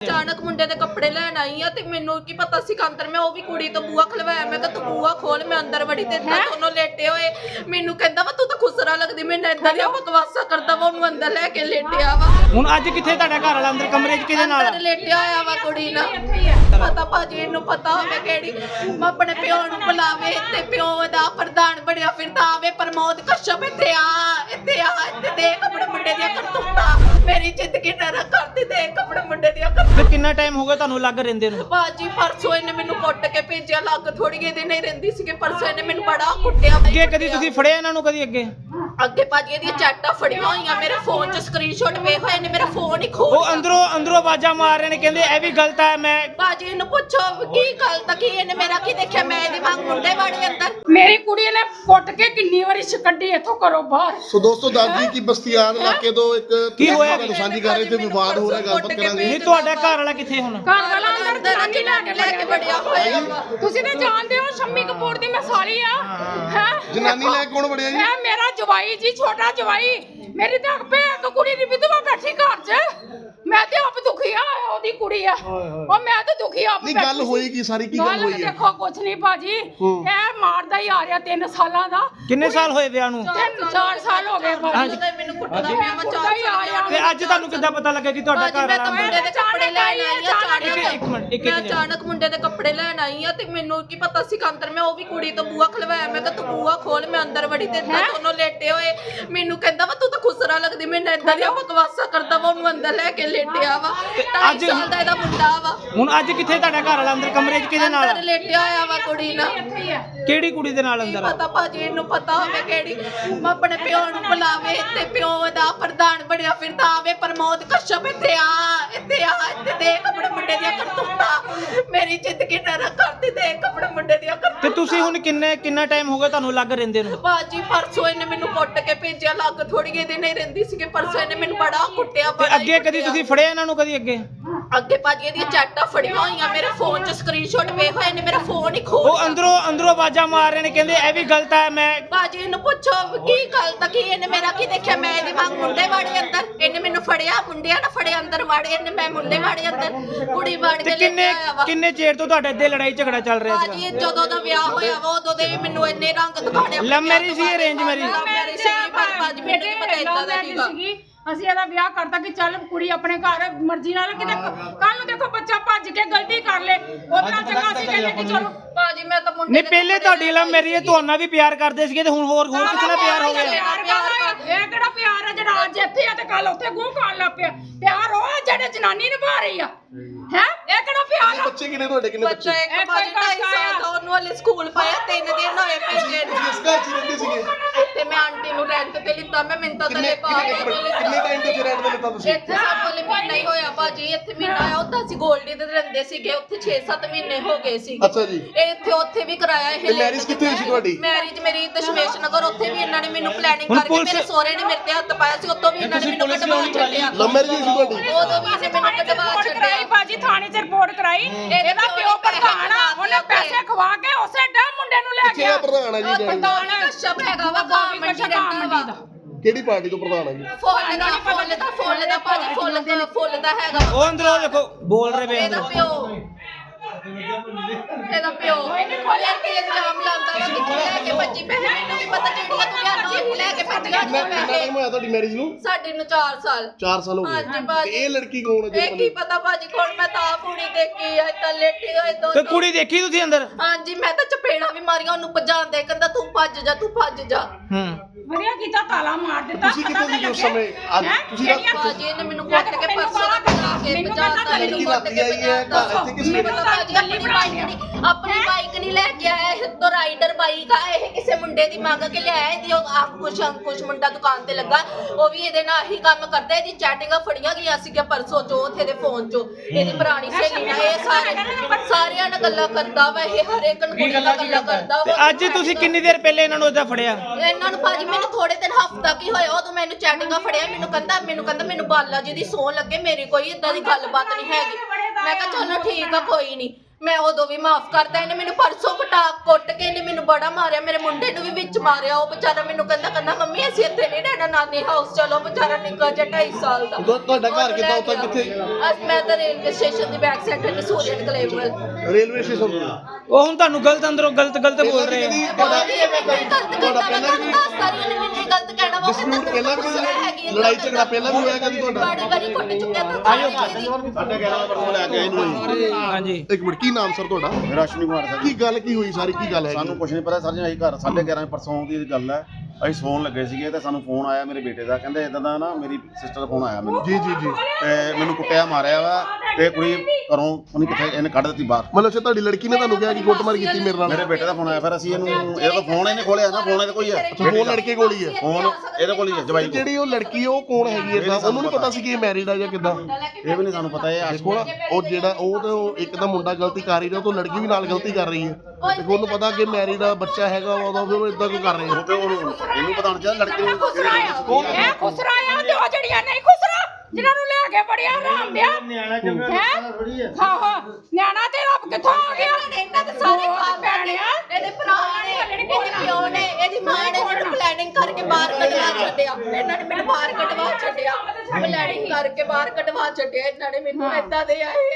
ਅਚਾਨਕ ਮੁੰਡੇ ਦੇ ਕੱਪੜੇ ਲੈਣ ਆਈ ਆ ਤੇ ਮੈਨੂੰ ਕੀ ਪਤਾ ਸੀ ਕੰਤਰ ਮੈਂ ਉਹ ਵੀ ਕੁੜੀ ਤੋਂ ਬੂਆ ਖਲਵਾਇਆ ਮੈਂ ਕਿਹਾ ਤੂੰ ਬੂਆ ਖੋਲ ਮੈਂ ਅੰਦਰ ਵੜੀ ਤੇ ਤਾਂ ਦੋਨੋਂ ਲੇਟੇ ਹੋਏ। ਮੈਨੂੰ ਕਹਿੰਦਾ ਵਾ ਤੂੰ ਤਾਂ ਖੁਸਰਾ ਲੱਗਦੀ ਮੈਂ ਏਦਾਂ ਦੀਆਂ ਬਕਵਾਸਾਂ ਕਰਦਾ ਵਾ ਉਹਨੂੰ ਅੰਦਰ ਲੈ ਕੇ ਲੇਟਿਆ ਵਾ। ਹੁਣ ਅੱਜ ਕਿੱਥੇ ਤੁਹਾਡਾ ਘਰ ਵਾਲਾ ਅੰਦਰ ਕਮਰੇ 'ਚ ਕਿਹਦੇ ਨਾਲ ਅੰਦਰ ਲੇਟਿਆ ਹੋਇਆ ਵਾ ਕੁੜੀ ਨਾਲ। ਪਤਾ ਭਾਜੀ ਇਹਨੂੰ ਪਤਾ ਹੋਵੇ ਕਿਹੜੀ ਮੈਂ ਆਪਣੇ ਪਿਓ ਨੂੰ ਬੁਲਾਵੇ ਤੇ ਪਿਓ ਦਾ ਪ੍ਰਧਾਨ ਬਣਿਆ ਫਿਰਦਾ ਆਵੇ ਪ੍ਰਮੋਦ ਕਸ਼ਪ ਇੱਥੇ ਆ ਇੱਥੇ ਆ ਇੱਥੇ ਦੇਖ ਆਪਣੇ ਮੁੰਡੇ ਦੀਆਂ ਕਰਤੂਤਾਂ। ਮੇਰੀ ਜ਼ਿੰਦਗੀ ਨਰਕ ਦੇਖ ਆਪਣੇ ਮੁੰਡੇ ਦੀਆਂ ਕਰਤੂਤਾਂ ਤੇ ਕਿੰਨਾ ਟਾਈਮ ਹੋ ਗਿਆ ਤੁਹਾਨੂੰ ਲੱਗ ਰਹਿੰਦੇ ਨੂੰ? ਬਾਜੀ ਪਰਸੋਂ ਇਹਨੇ ਮੈਨੂੰ ਕੁੱਟ ਕੇ ਭੇਜਿਆ ਲੱਗ ਥੋੜੀ ਜਿਹੀ ਦਿਨ ਹੀ ਰਹਿੰਦੀ ਸੀ ਕਿ ਪਰਸੋਂ ਇਹਨੇ ਮੈਨੂੰ ਬੜਾ ਕੁੱਟਿਆ। ਅੱਗੇ ਕਦੀ ਤੁਸੀਂ ਫੜਿਆ ਇਹਨਾਂ ਨੂੰ ਕਦੀ ਅੱਗੇ? ਅੱਗੇ ਭਾਜੀ ਇਹਦੀਆਂ ਚੈਟਾਂ ਫੜੀਆਂ ਹੋਈਆਂ ਮੇਰੇ ਫੋਨ 'ਚ ਸਕਰੀਨਸ਼ਾਟ ਵੇਖ ਹੋਏ ਨੇ ਮੇਰਾ ਫੋਨ ਹੀ ਖੋਲ ਉਹ ਅੰਦਰੋਂ ਅੰਦਰੋਂ ਆਵਾਜ਼ਾਂ ਮਾਰ ਰਹੇ ਨੇ ਕਹਿੰਦੇ ਇਹ ਵੀ ਗਲਤ ਹੈ ਮੈਂ ਬਾਜੀ ਇਹਨੂੰ ਪੁੱਛੋ ਕੀ ਗੱਲ ਤਾਂ ਕੀ ਇਹਨੇ ਮੇਰਾ ਕੀ ਦੇਖਿਆ? ਮੈਂ ਇਹਦੇ ਵਾਂਗ ਮੁੰਡੇ ਵਾੜੀ ਅੰਦਰ। ਮੇਰੀ ਕੁੜੀ ਨੇ ਕੁੱਟ ਕੇ ਕਿੰਨੀ ਵਾਰੀ ਕੱਢੀ ਇੱਥੋਂ ਘਰੋਂ ਬਾਹਰ। ਸੋ ਦੋਸਤੋ ਦੱਸਦੀ ਕਿ ਬਸਤੀਆਨ ਇਲਾਕੇ ਤੋਂ ਇੱਕ ਕੀ ਹੋਇਆ? ਤੁਹਾਨੂੰ ਸਾਂਝੀ ਕਰ ਰਹੇ ਤੇ ਵਿਵਾਦ ਹੋ ਰਿਹਾ ਗੱਲਬਾਤ ਕਰਾਂਗੇ। ਨਹੀਂ ਤੁਹਾਡਾ ਘਰ ਵਾਲਾ ਕਿੱਥੇ ਹੁਣ? ਘਰ ਵਾਲਾ ਅੰਦਰ ਜਨਾਨੀ ਲੈ ਕੇ ਲੈ ਕੇ ਵੜਿਆ ਹੋਇਆ। ਵਾ ਤੁਸੀਂ ਤੇ ਜਾਣਦੇ ਹੋ ਸ਼ੰਮੀ ਕਪੂਰ ਦੀ ਮੈਂ ਸਾਲੀ ਆ। ਹੈ। ਜਨਾਨੀ ਲੈ ਕੇ ਕੌਣ ਵੜਿਆ ਜੀ? ਮੇਰਾ ਜਵਾਈ ਜੀ ਛੋਟਾ ਜਵਾਈ। ਮੇਰੀ ਤਾਂ ਆਪੇ ਇੱਕ ਕੁੜੀ ਦੀ ਵਿਧਵਾ ਬੈਠੀ ਘਰ 'ਚ। ਮੈਂ ਤੇ ਆਪ ਦੁਖੀ ਆ ਉਹਦੀ ਕੁੜੀ ਆ। ਉਹ ਮੈਂ ਤਾਂ ਦੁਖੀ ਆਪ ਨਹੀਂ ਬੈਠੀ ਗੱਲ ਸੀ। ਹੋਈ ਕੀ? ਸਾਰੀ ਕੀ ਗੱਲ ਗੱਲ ਹੋਈ ਹੈ ਦੇਖੋ ਕੁਛ ਨਹੀਂ ਭਾਜੀ। ਇਹ ਮਾਰਦਾ ਹੀ ਆ ਰਿਹਾ 3 ਸਾਲਾਂ ਦਾ। ਕਿੰਨੇ ਸਾਲ ਹੋਏ ਵਿਆਹ ਨੂੰ? ਤਿੰਨ ਚਾਰ ਸਾਲ ਹੋ ਗਏ ਮੈਨੂੰ ਕੁੱਟਦਾ ਪਿਆ। ਤੇ ਅੱਜ ਤੁਹਾਨੂੰ ਕਿੱਦਾਂ ਪਤਾ ਲੱਗਾ ਕਿ ਤੁਹਾਡਾ ਘਰ ਮੈਂ ਤਾਂ ਵਾਲਾ ਮੁੰਡੇ ਅੰਦਰ ਦੇ ਕੱਪੜੇ ਲੈਣ ਆਈ ਆ ਇੱਕ- ਅਚਾਨਕ। ਇੱਕ ਮਿੰਟ, ਇੱਕ- ਮੈਂ ਮਿੰਟ। ਅਚਾਨਕ ਮੁੰਡੇ ਦੇ ਕੱਪੜੇ ਲੈਣ ਆਈ ਆ ਤੇ ਮੈਨੂੰ ਕੀ ਪਤਾ ਸੀ ਕੰਤਰ ਮੈਂ ਉਹ ਵੀ ਕੁੜੀ ਤੋਂ ਬੂਆ ਖਲਵਾਇਆ। ਮੈਂ ਕਿਹਾ ਤੂੰ ਬੂਆ ਖੋਲ ਮੈਂ ਅੰਦਰ ਵੜੀ ਤੇ ਤਾਂ ਦੋਨੋਂ ਲੇਟੇ ਹੋਏ ਮੈਨੂੰ ਕਹਿੰਦਾ ਵਾ ਤੂੰ ਤਾਂ ਖੁਸਰਾ ਲੱਗਦੀ ਮੈਂ ਏਦਾਂ ਦੀਆਂ ਬਕਵਾਸਾਂ ਕਰਦਾ ਵਾ ਉਹਨੂੰ ਅੰਦਰ ਲੈ ਕੇ ਲੇਟਿਆ ਵਾ। ਅੱਜ- ਸਾਲ ਦਾ ਇਹਦਾ ਮੁੰਡਾ ਵਾ। ਹੁਣ ਅੱਜ ਕਿੱਥੇ ਤੁਹਾਡਾ ਘਰ ਵਾਲਾ? ਅੰਦਰ ਕਮਰੇ 'ਚ ਕਿਹਦੇ ਅੰਦਰ ਨਾਲ ਲੇਟਿਆ ਹੋਇਆ ਵਾ ਕੁੜੀ ਨਾਲ। ਕਿਹੜੀ ਕੁੜੀ ਦੇ ਨਾਲ ਅੰਦਰ ਆ? ਪਤਾ ਭਾਜੀ ਇਹਨੂੰ ਪਤਾ ਹੋਵੇ ਕਿਹੜੀ। ਮੈਂ ਆਪਣੇ ਪਿਓ ਨੂੰ ਬੁਲਾਵੇ ਤੇ ਪਿਓ ਦਾ ਪ੍ਰਧਾਨ ਬਣਿਆ ਫਿਰਦਾ ਆਵੇ ਪ੍ਰਮੋਦ ਕਸ਼ਪ ਇੱਥੇ ਆ ਇੱਥੇ ਆ ਇੱਥੇ ਦੇਖ ਆਪਣੇ ਮੁੰਡੇ ਦੀਆਂ ਕਰਤੂਤਾਂ। ਮੇਰੀ ਜ਼ਿੰਦਗੀ ਨਰਕ ਕਰਦੀ ਦੇਖ ਆਪਣੇ ਮੁੰਡੇ ਦੀਆਂ ਤੇ ਕਰਤੂਤਾਂ। ਤੁਸੀਂ ਹੁਣ ਕਿੰਨੇ ਕਿੰਨਾ ਟਾਈਮ ਹੋ ਗਿਆ ਤੁਹਾਨੂੰ ਲੱਗ ਰਹਿੰਦੇ ਨੂੰ? ਬਾਜੀ ਪਰਸੋਂ ਇਹਨੇ ਮੈਨੂੰ ਕੁੱਟ ਕੇ ਭੇਜਿਆ ਲੱਗ ਥੋੜੀ ਜਿਹੀ ਦਿਨ ਹੀ ਰਹਿੰਦੀ ਸੀ ਕਿ ਪਰਸੋਂ ਇਹਨੇ ਮੈਨੂੰ ਬੜਾ ਕੁੱਟਿਆ ਤੇ ਬੜਾ ਹੀ ਅੱਗੇ ਕਦੀ ਕੁੱਟਿਆ। ਤੁਸੀਂ ਫੜਿਆ ਇਹਨਾਂ ਨੂੰ ਕਦੀ ਅੱਗੇ? ਅੱਗੇ ਭਾਜੀ ਇਹਦੀਆਂ ਚੈਟਾਂ ਫੜੀਆਂ ਹੋਈਆਂ ਮੇਰੇ ਫੋਨ 'ਚ ਸਕਰੀਨਸ਼ਾਟ ਵੇਖ ਹੋਏ ਨੇ ਮੇਰਾ ਫੋਨ ਹੀ ਖੋਲ ਉਹ ਅੰਦਰੋਂ ਅੰਦਰੋਂ ਆਵਾਜ਼ਾਂ ਮਾਰ ਰਹੇ ਨੇ ਕਹਿੰਦੇ ਇਹ ਵੀ ਗਲਤ ਹੈ ਮੈਂ ਬਾਜੀ ਇਹਨੂੰ ਪੁੱਛੋ ਕੀ ਗੱਲ ਤਾਂ ਕੀ ਇਹਨੇ ਮੇਰਾ ਕੀ ਦੇਖਿਆ? ਮੈਂ ਇਹਦੇ ਵਾਂਗ ਮੁੰਡੇ ਵਾੜੇ ਅੰਦਰ। ਇਹਨੇ ਮੈਨੂੰ ਫੜਿਆ ਮੁੰਡਿਆਂ ਨਾਲ ਫੜਿਆ ਅੰਦਰ ਵਾੜੇ ਇਹਨੇ ਮੈਂ ਮੁੰਡੇ ਵਾੜੇ ਅੰਦਰ। ਕੁੜੀ ਵਾੜ ਤੇ ਕੇ ਕਿੰਨੇ ਲੈ ਕੇ ਆਇਆ ਵਾ। ਕਿੰਨੇ ਚਿਰ ਤੋਂ ਤੁਹਾਡੇ ਅੱਧੇ ਲੜਾਈ ਝਗੜਾ ਚੱਲ ਰਿਹਾ ਬਾਜੀ ਸੀਗਾ? ਇਹ ਜਦੋਂ ਦਾ ਵਿਆਹ ਹੋਇਆ ਵਾ ਉਦੋਂ ਦੇ ਵੀ ਮੈਨੂੰ ਇੰਨੇ ਰੰਗ ਦਿਖਾਣੇ Love marriage ਸੀ, arrange marriage? Marriage ਸੀ ਪਰ ਬਾਜੀ ਮੈਨੂੰ ਨਹੀਂ ਪਤਾ ਇਦਾਂ ਦਾ ਸੀਗਾ। ਸੀਗੀ। ਅਸੀਂ ਇਹਦਾ ਵਿਆਹ ਕਰਤਾ ਕਿ ਚੱਲ ਕੁੜੀ ਆਪਣੇ ਘਰ ਮਰਜ਼ੀ ਨਾਲ ਕਿਤੇ ਕੱਲ ਨੂੰ ਦੇਖੋ ਬੱਚਾ ਭੱਜ ਕੇ ਗਲਤੀ ਕਰ ਲੇ। ਉਹਦੇ ਨਾਲ ਚੰਗਾ ਸੀ ਕਹਿੰਦੇ ਕਿ ਚਲੋ ਬਾਜੀ ਮੈਂ ਤਾਂ ਮੁੰਡੇ ਨਹੀਂ ਪਹਿਲੇ ਤੁਹਾਡੀ ਲਵ ਮੇਰੀ ਹੈ ਤੁਹਾਨੂੰ ਵੀ ਪਿਆਰ ਕਰਦੇ ਸੀਗੇ ਤੇ ਹੁਣ ਹੋਰ ਹੋਰ ਕਿਸ ਨਾਲ ਪਿਆਰ ਹੋ ਗਿਆ? ਇਹ ਕਿਹੜਾ ਪਿਆਰ ਹੈ ਜਿਹੜਾ ਅੱਜ ਇੱਥੇ ਆ ਤੇ ਕੱਲ ਉੱਥੇ ਗੂੰ ਖਾਣ ਲੱਗ ਪਿਆ। ਪਿਆਰ ਉਹ ਜਿਹੜੇ ਜਨਾਨੀ ਨਿਭਾ ਰਹੀ ਆ। ਹੈ? ਇਹ ਕਿਹੜਾ ਪਿਆਰ ਆ? ਬੱਚੇ ਕਿੰਨੇ ਤੁਹਾਡੇ ਕਿੰਨੇ ਬੱਚਾ ਬੱਚੇ? ਇੱਕ ਢਾਈ ਕਾਕਾ ਸਾਲ ਆ। ਦਾ ਉਹਨੂੰ ਹਲੇ ਸਕੂਲ ਪਾਇਆ ਤਿੰਨ ਦਿਨ ਹੋਏ ਭੇਜੇ ਨੂੰ। ਇਸ ਘਰ 'ਚ ਰਹਿੰਦੇ ਸੀਗੇ? ਮੈਂ ਆਂਟੀ ਨੂੰ ਰੈਂਟ ਤੇ ਲਿੱਤਾ ਮੈਂ ਮਿੰਤਾ ਕਿੰਨੇ ਪਾ ਕਿੰਨੇ ਕੇ ਕਿੰਨੇ- ਕਿੰਨੇ ਟਾਈਮ ਤੋਂ ਰੈਂਟ ਤੇ ਲਿੱਤਾ ਤੁਸੀਂ? ਇੱਥੇ ਸਭ ਕੋਲੇ ਮਹੀਨਾ ਹੀ ਹੋਇਆ ਭਾਜੀ ਇੱਥੇ ਮਹੀਨਾ ਆਇਆ ਉੱਥੇ ਅਸੀਂ ਗੋਲਡੀ ਤੇ ਰਹਿੰਦੇ ਸੀਗੇ ਉੱਥੇ 6-7 ਮਹੀਨੇ ਹੋ ਗਏ ਸੀਗੇ ਅੱਛਾ ਜੀ। ਇਹ ਇੱਥੇ ਉੱਥੇ ਵੀ ਕਰਾਇਆ ਇਹ ਤੇ marriage ਕਿੱਥੇ ਹੋਈ ਸੀ ਤੁਹਾਡੀ? ਮੈਰਿਜ ਮੇਰੀ ਦਸ਼ਮੇਸ਼ ਨਗਰ ਉੱਥੇ ਵੀ ਇਹਨਾਂ ਨੇ ਮੈਨੂੰ ਪਲੈਨਿੰਗ ਹੁਣ ਕਰਕੇ ਪੁਲਿਸ- ਮੇਰੇ ਸਹੁਰੇ ਨੇ ਮੇਰੇ ਤੇ ਹੱਥ ਪਾਇਆ ਸੀ ਉੱਥੋਂ ਵੀ ਇਹਨਾਂ ਨੇ ਮੈਨੂੰ ਕਢਵਾ ਛੱਡਿਆ। ਲਵ ਮੈਰਿਜ ਹੋਈ ਸੀ ਤੁਹਾਡੀ? ਉਦੋਂ ਵੀ ਇਹਨੇ ਮੈਨੂੰ ਕਢਵਾ ਛੱਡਿਆ। ਬਾਜੀ ਥਾਣੇ 'ਚ ਰਿਪੋਰਟ ਕਰਾਈ। ਇਹਦਾ ਪਿਓ ਪ੍ਰਧਾਨ ਆ ਉਹਨੇ ਪੈਸੇ ਖਵਾ ਕੇ ਉਸੇ ਡਾ ਮੁੰਡੇ ਨੂੰ ਲੈ ਕਿੱਥੇ ਗਿਆ? ਦਾ ਪ੍ਰਧਾਨ ਹੈ ਜੀ ਡੈਡੀ? ਪ੍ਰਧਾਨ ਕਸ਼ਪ ਹੈਗਾ ਵਾ ਗਾਂ ਮੰਡੀ ਰਹਿੰਦਾ ਵਾ। ਕਿਹੜੀ ਪਾਰਟੀ ਤੋਂ ਪ੍ਰਧਾਨ ਹੈ ਜੀ? ਫੁੱਲ ਦਾ ਫੁੱਲ ਦਾ ਫੁੱਲ ਦਾ ਭਾਜੀ ਫੁੱਲ ਦਾ ਫੁੱਲ ਦਾ ਹੈਗਾ। ਉਹ ਅੰਦਰੋਂ ਦੇਖੋ ਬੋਲ ਰਹੇ ਵੇ ਇਹਦਾ ਅੰਦਰੋਂ ਪਿਓ ਇਹਦਾ ਪਿਓ। ਖੋਲਿਆ ਕਿ ਇਲਜ਼ਾਮ ਲਾਉਂਦਾ ਵਾ ਕਿ ਤੂੰ ਲੈ ਕੇ ਭੱਜੀ ਪੈਸੇ ਮੈਨੂੰ ਵੀ ਪਤਾ ਜਿਹੜੀਆਂ ਤੂੰ ਲਿਆਂਦੀ ਉਹੀ ਲੈ ਕੇ ਭੱਜੀਆਂ ਕਿੰਨਾ ਤੂੰ ਲੈ ਕਿੰਨਾ ਟਾਈਮ ਕੇ ਹੋਇਆ ਤੁਹਾਡੀ ਮੈਰਿਜ ਨੂੰ? ਸਾਡੇ ਨੂੰ 4 ਸਾਲ। 4 ਸਾਲ ਹੋ ਗਏ। ਹਾਂਜੀ ਬਾਜੀ। ਤੇ ਇਹ ਲੜਕੀ ਕੌਣ ਹੈ ਇਹ ਕੀ ਜੀ ਪਤਾ ਭਾਜੀ ਕੋਣ? ਮੈਂ ਤਾਂ ਕੁੜੀ ਦੇਖੀ ਆ ਤਾਂ ਲੇਟੀ ਹੋਏ ਤੇ ਦੋਨੋਂ ਕੁੜੀ ਦੇਖੀ ਤੁਸੀਂ ਅੰਦਰ? ਹਾਂਜੀ ਮੈਂ ਤਾਂ ਚਪੇੜਾ ਵੀ ਮਾਰੀਆਂ ਉਹਨੂੰ ਭਜਾਉਂਦੇ ਕਹਿੰਦਾ ਤੂੰ ਭੱਜ ਜਾ ਤੂੰ ਭੱਜ ਜਾ। ਹੂੰ। ਵਧੀਆ ਕੀਤਾ ਤਾਲਾ ਮਾਰ ਦਿੱਤਾ ਤੁਸੀਂ ਕਿੱਥੇ ਸੀ ਉਸ ਸਮੇਂ? ਅੱਜ ਤੁਸੀਂ ਰਾਤ ਭਾਜੀ ਇਹਨੇ ਮੈਨੂੰ ਕੁੱਟ ਕੇ ਪਰਸੋਂ ਦਾ ਬਣਾ ਕੇ ਪਤਾ ਮੈਨੂੰ ਕੁੱਟ ਕੇ ਨੇ ਮੈਨੂੰ ਪਤਾ ਆਪਣੀ ਬਾਈਕ ਨਹੀਂ ਆਪਣੀ ਰਾਈਡਰ ਬਾਈਕ ਆ ਇਹ ਕਿਸੇ ਮੁੰਡੇ ਦੀ ਮੰਗ ਕੇ ਲਿਆਇਆ ਇਹਦੀ ਉਹ ਅੰਕੁਸ਼ ਅੰਕੁਸ਼ ਮੁੰਡਾ ਦੁਕਾਨ ਤੇ ਲੱਗਾ। ਉਹ ਵੀ ਇਹਦੇ ਨਾਲ ਹੀ ਕੰਮ ਕਰਦਾ ਇਹਦੀ ਚੈਟਿੰਗਾਂ ਫੜੀਆਂ ਗਈਆਂ ਸੀਗੀਆਂ ਪਰਸੋਂ ਚੋਂ ਉੱਥੇ ਦੇ ਫੋਨ ਚੋਂ। ਇਹਦੀ ਪੁਰਾਣੀ ਸਹੇਲੀ ਨਾਲ ਇਹ ਸਾਰੇ ਸਾਰਿਆਂ ਨਾਲ ਗੱਲਾਂ ਕਰਦਾ ਵਾ ਇਹ ਹਰ ਇੱਕ ਨੂੰ ਕੁੜੀ ਨਾਲ ਗੱਲਾਂ ਕਰਦਾ? ਤੇ ਵਾ। ਅੱਜ ਤੁਸੀਂ ਕਿੰਨੀ ਦੇਰ ਪਹਿਲੇ ਇਹਨਾਂ ਨੂੰ ਏਦਾਂ ਫੜਿਆ? ਇਹਨਾਂ ਨੂੰ ਭਾਜੀ ਮੈਨੂੰ ਥੋੜੇ ਦਿਨ ਹਫਤਾ ਕੀ ਹੋਇਆ ਉਦੋਂ ਮੈਨੂੰ ਚੈਟਿੰਗਾਂ ਫੜਿਆ ਮੈਨੂੰ ਕਹਿੰਦਾ ਮੈਨੂੰ ਕਹਿੰਦਾ ਮੈਨੂੰ ਬਾਲਾ ਜੀ ਦੀ ਸੌ ਲੱਗੇ ਮੇਰੀ ਕੋਈ ਇਦਾਂ ਦੀ ਗੱਲਬਾਤ ਨਹੀਂ ਹੈਗੀ। ਮੈਂ ਕਿਹਾ ਚਲੋ ਠੀਕ ਆ ਕੋਈ ਨਹੀਂ। ਮੈਂ ਉਦੋਂ ਵੀ ਮਾਫ ਕਰਤਾ ਇਹਨੇ ਮੈਨੂੰ ਪਰਸੋਂ ਕਟਾ ਕੁੱਟ ਕੇ ਇਹਨੇ ਮੈਨੂੰ ਬੜਾ ਮਾਰਿਆ ਮੇਰੇ ਮੁੰਡੇ ਨੂੰ ਵੀ ਵਿੱਚ ਮਾਰਿਆ ਉਹ ਵਿਚਾਰਾ ਮੈਨੂੰ ਕਹਿੰਦਾ ਕਹਿੰਦਾ ਮੰਮੀ ਅਸੀਂ ਇੱਥੇ ਨਹੀਂ ਰਹਿਣਾ ਨਾਨੀ ਹਾਊਸ ਚਲੋ ਵਿਚਾਰਾ ਨਿੱਕਾ ਜਿਹਾ 2.5 ਸਾਲ ਦਾ ਤੁਹਾ- ਤੁਹਾਡਾ ਘਰ ਉਹ ਕਿੱਦਾਂ ਉੱਥੇ। ਕਿੱਥੇ? ਅਸ ਮੈਂ ਤਾਂ ਰੇਲਵੇ ਸਟੇਸ਼ਨ ਦੀ ਬੈਕ ਸਾਈਡ ਤੇ ਸੂਰੀਅਨ ਕਲੇਵਲ ਰੇਲਵੇ ਸਟੇਸ਼ਨ ਤੋਂ ਉਹ ਹੁਣ ਤੁਹਾਨੂੰ ਗਲਤ ਅੰਦਰੋਂ ਗਲਤ ਗਲਤ ਬੋਲ ਰਹੇ ਆ ਤੁਹਾਡਾ ਤੁਹਾਡਾ ਪਹਿਲਾਂ ਵਾ ਡਿਸਪਿਊਟ ਪਹਿਲਾਂ ਵੀ ਲੜਾਈ ਝਗੜਾ ਪਹਿਲਾਂ ਵੀ ਹੋਇਆ ਕਦੀ ਤੁਹਾਡਾ? ਬੜੀ ਵਾਰੀ ਕੁੱਟ ਚੁੱਕਿਆ ਤਾਂ ਆਇਓ ਸਾਡੇ 11 ਪਰਸੋਂ ਲੈ ਕੇ ਆਏ ਨੂੰ। ਹਾਂਜੀ। ਇੱਕ ਮਿੰਟ ਕੀ ਨਾਮ ਸਰ ਤੁਹਾਡਾ? ਮੇਰਾ ਅਸ਼ਵਨੀ ਕੁਮਾਰ ਸਰ। ਕੀ ਗੱਲ ਕੀ ਹੋਈ ਸਾਰੀ? ਕੀ ਗੱਲ ਹੈ ਸਾਨੂੰ ਕੁਝ ਨਹੀਂ ਪਤਾ ਸਰ ਜੀ ਅਸੀਂ ਘਰ 11:30 ਪਰਸੋਂ ਦੀ ਗੱਲ ਹੈ। ਅਸੀਂ ਸੌਣ ਲੱਗੇ ਸੀਗੇ ਤੇ ਸਾਨੂੰ ਫੋਨ ਆਇਆ ਮੇਰੇ ਬੇਟੇ ਦਾ। ਕਹਿੰਦੇ ਇਦਾਂ ਦਾ ਨਾ ਮੇਰੀ ਸਿਸਟਰ ਦਾ ਫੋਨ ਆਇਆ ਮੈਨੂੰ। ਜੀ ਜੀ ਜੀ। ਤੇ ਮੈਨੂੰ ਕੁੱਟਿਆ ਮਾਰਿਆ ਵਾ। ਤੇ ਕੁੜੀ ਘਰੋਂ ਉਹਨੇ ਕਿੱਥੇ ਇਹਨੇ ਕੱਢ ਦਿੱਤੀ ਬਾਹਰ। ਮਤਲਬ ਅੱਛਾ ਤੁਹਾਡੀ ਲੜਕੀ ਨੇ ਤੁਹਾਨੂੰ ਕਿਹਾ ਕਿ ਕੁੱਟਮਾਰ ਕੀਤੀ ਮੇਰੇ ਨਾਲ? ਮੇਰੇ ਬੇਟੇ ਦਾ ਫੋਨ ਆਇਆ ਫਿਰ ਅਸੀਂ ਇਹਨੂੰ ਇਹਦਾ ਫੋਨ ਇਹਨੇ ਖੋਲਿਆ ਨਾ ਫੋਨ ਇਹਦੇ ਕੋਈ ਹੈ ਫੋਨ ਲੜਕੇ ਕੋਲ ਹੀ ਹੈ ਫੋਨ ਇਹਦੇ ਕੋਲ ਹੀ ਹੈ ਜਵਾਈ ਕੋਲ। ਜਿਹੜੀ ਉਹ ਲੜਕੀ ਹੈ, ਉਹ ਕੌਣ ਹੈਗੀ ਹੈ ਤਾਂ ਉਹਨੂੰ ਨਹੀਂ ਪਤਾ ਸੀ ਕਿ ਇਹ ਮੈਰਿਡ ਆ ਜਾਂ ਕਿੱਦਾਂ? ਇਹ ਵੀ ਨਹੀਂ ਸਾਨੂੰ ਪਤਾ ਇਹ ਦੇਖੋ ਨਾ ਉਹ ਜਿਹੜਾ ਉਹ ਤਾਂ ਉਹ ਇੱਕ ਤਾਂ ਮੁੰਡਾ ਗਲਤੀ ਕਰ ਹੀ ਰਿਹਾ ਤਾਂ ਲੜਕੀ ਵੀ ਨਾਲ ਗਲਤੀ ਕਰ ਰਹੀ ਹੈ। ਤੇ ਉਹਨੂੰ ਪਤਾ ਕਿ ਮੈਰਿਡ ਆ ਬੱਚਾ ਹੈਗਾ ਉਹਦਾ ਫਿਰ ਉਹ ਇਦਾਂ ਕਿਉਂ ਕਰ ਰਹੇ। ਉਹ ਤੇ ਉਹਨੂੰ ਇਹਨੂੰ ਪਤਾ ਹੋਣਾ ਚਾਹੀਦਾ ਲੜਕੀ ਨੂੰ ਖੁਸਰਾ ਇਹ ਖੁਸਰਾ ਆ? ਤੇ ਉਹ ਜਿਹੜੀਆਂ ਨਹੀਂ ਖੁਸਰਾ ਜਿਨ੍ਹਾਂ ਨੂੰ ਲੈ ਕੇ ਬੜਿਆ ਆਰਾਮ ਦਿਆ। ਹੈ? ਹਾਂ ਹਾਂ। ਨਿਆਣਾ ਤੇ ਰੱਬ ਕਿੱਥੋਂ ਆ ਗਿਆ? ਇਹਨਾਂ ਦੇ ਸਾਰੇ ਨੇ ਭੈਣਿਆ। ਇਹਦੇ ਭਰਾ ਨੇ। ਇਹਦੇ ਪਿਓ ਨੇ ਇਹਦੀ ਮਾਂ ਨੇ ਮੈਨੂੰ ਪਲੈਨਿੰਗ ਕਰਕੇ ਬਾਹਰ ਕਢਵਾ ਛੱਡਿਆ। ਇਹਨਾਂ ਨੇ ਮੈਨੂੰ ਬਾਹਰ ਕਢਵਾ ਛੱਡਿਆ। ਪਲੈਨਿੰਗ ਕਰਕੇ ਬਾਹਰ ਕਢਵਾ ਛੱਡਿਆ। ਇਹਨਾਂ ਨੇ ਮੈਨੂੰ ਏਦਾਂ ਦੇ ਆਏ।